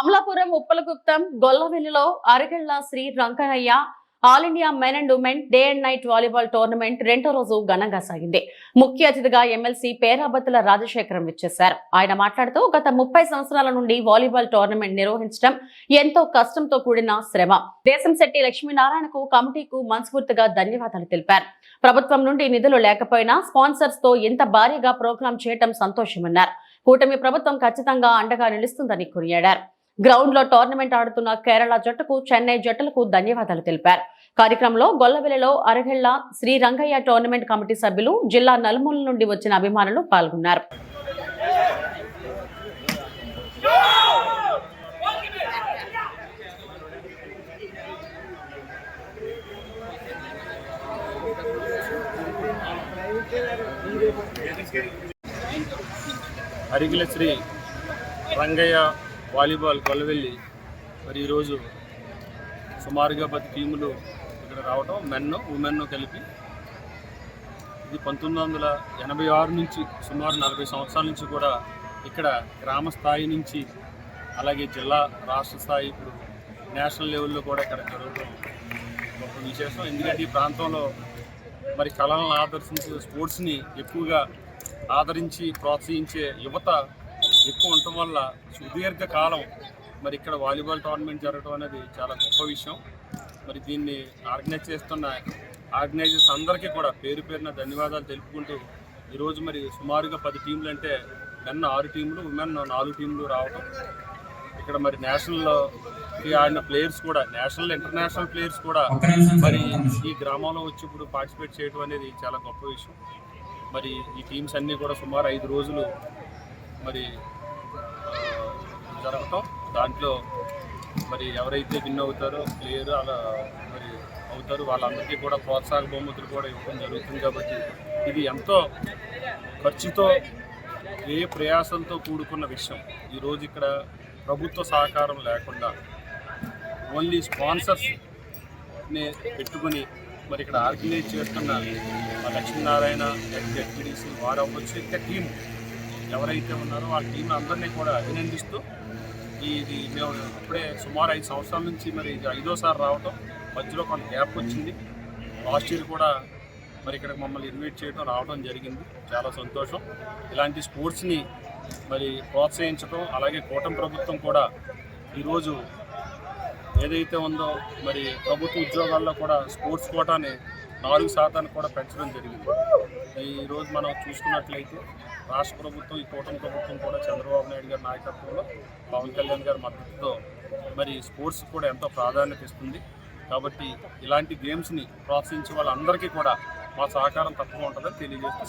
Amalapuram Uppalaguptam గొల్లవెల్లిలో Aragalla Sri Rankanayya all India men and women day and night volleyball tournament రెండో రోజు ఘనంగా సాగింది. ముఖ్య అతిథిగా ఎమ్మెల్సీ పేరాబత్తుల రాజశేఖరం విచ్చేశారు. ఆయన మాట్లాడుతూ గత ముప్పై సంవత్సరాల నుండి వాలీబాల్ టోర్నమెంట్ నిర్వహించడం ఎంతో కష్టంతో కూడిన శ్రమ. దేశం శెట్టి లక్ష్మీనారాయణకు కమిటీకు మనస్ఫూర్తిగా ధన్యవాదాలు తెలిపారు. ప్రభుత్వం నుండి నిధులు లేకపోయినా స్పాన్సర్స్తో ఇంత భారీగా ప్రోగ్రాం చేయటం సంతోషమన్నారు. కూటమి ప్రభుత్వం ఖచ్చితంగా అండగా నిలుస్తుందని కొనియాడారు. గ్రౌండ్లో టోర్నమెంట్ ఆడుతున్న కేరళ జట్టుకు చెన్నై జట్టులకు ధన్యవాదాలు తెలిపారు. కార్యక్రమంలో గొల్లవెలలో అరగెళ్ళ శ్రీ రంగయ్య టోర్నమెంట్ కమిటీ సభ్యులు జిల్లా నలుమూల నుండి వచ్చిన అభిమానులు పాల్గొన్నారు. అరిగిల శ్రీ రంగయ్య వాలీబాల్ గొల్లవెల్లి మరి ఈరోజు సుమారుగా పది టీములు ఇక్కడ రావటం మెన్ ఉమెన్ కలిపి ఇది పంతొమ్మిది వందల ఎనభై ఆరు నుంచి సుమారు నలభై సంవత్సరాల నుంచి కూడా ఇక్కడ గ్రామ స్థాయి నుంచి అలాగే జిల్లా రాష్ట్ర స్థాయి ఇప్పుడు నేషనల్ లెవెల్లో కూడా ఇక్కడ జరుగుతాం గొప్ప విశేషం. ఎందుకంటే ఈ ప్రాంతంలో మరి కళలను ఆదర్శించే స్పోర్ట్స్ని ఎక్కువగా ఆదరించి ప్రోత్సహించే యువత ఎక్కువ ఉండటం వల్ల సుదీర్ఘ కాలం మరి ఇక్కడ వాలీబాల్ టోర్నమెంట్ జరగడం అనేది చాలా గొప్ప విషయం. మరి దీన్ని ఆర్గనైజ్ చేస్తున్న ఆర్గనైజర్స్ అందరికీ కూడా పేరు పేరున ధన్యవాదాలు తెలుపుకుంటూ ఈరోజు మరి సుమారుగా పది టీంలు అంటే మెన్ ఆరు టీంలు ఉమెన్ నాలుగు టీంలు రావడం ఇక్కడ మరి నేషనల్లో ఆడిన ప్లేయర్స్ కూడా నేషనల్ ఇంటర్నేషనల్ ప్లేయర్స్ కూడా మరి. ఈ గ్రామంలో వచ్చి ఇప్పుడు పార్టిసిపేట్ చేయడం అనేది చాలా గొప్ప విషయం. మరి ఈ టీమ్స్ అన్నీ కూడా సుమారు ఐదు రోజులు మరి ఉంటాం దాంట్లో మరి ఎవరైతే విన్ అవుతారో ప్లేయర్ అలా మరి అవుతారు వాళ్ళందరికీ కూడా ప్రోత్సాహక బహుమతులు కూడా ఇవ్వడం జరుగుతుంది కాబట్టి ఇది ఎంతో ఖర్చుతో ఏ ప్రయాసంతో కూడుకున్న విషయం. ఈరోజు ఇక్కడ ప్రభుత్వ సహకారం లేకుండా ఓన్లీ స్పాన్సర్స్ని పెట్టుకుని మరి ఇక్కడ ఆర్గనైజ్ చేస్తున్న మా లక్ష్మీనారాయణ జడ్పీడీసీ వారు అవ్వచ్చు ఇంకా టీం ఎవరైతే ఉన్నారో ఆ టీం అందరినీ కూడా అభినందిస్తూ ఇది మేము ఇప్పుడే సుమారు ఐదు సంవత్సరాల నుంచి మరి ఇది ఐదోసారి రావటం. మధ్యలో కొంత గ్యాప్ వచ్చింది. లాస్ట్ ఇయర్ కూడా మరి ఇక్కడ మమ్మల్ని ఇన్వైట్ చేయడం రావడం జరిగింది. చాలా సంతోషం. ఇలాంటి స్పోర్ట్స్ని మరి ప్రోత్సహించడం అలాగే కూటమి ప్రభుత్వం కూడా ఈరోజు ఏదైతే ఉందో మరి ప్రభుత్వ ఉద్యోగాల్లో కూడా స్పోర్ట్స్ కోటాని నాలుగు శాతానికి కూడా పెంచడం జరిగింది. ఈరోజు మనం చూసుకున్నట్లయితే రాష్ట్ర ప్రభుత్వం ఈ కూటమి ప్రభుత్వం కూడా చంద్రబాబు నాయుడు గారి నాయకత్వంలో పవన్ కళ్యాణ్ గారి మద్దతుతో మరి స్పోర్ట్స్ కూడా ఎంతో ప్రాధాన్యత ఇస్తుంది. కాబట్టి ఇలాంటి గేమ్స్ని ప్రోత్సహించే వాళ్ళందరికీ కూడా మా సహకారం తప్పకుండా ఉంటుందని తెలియజేస్తూ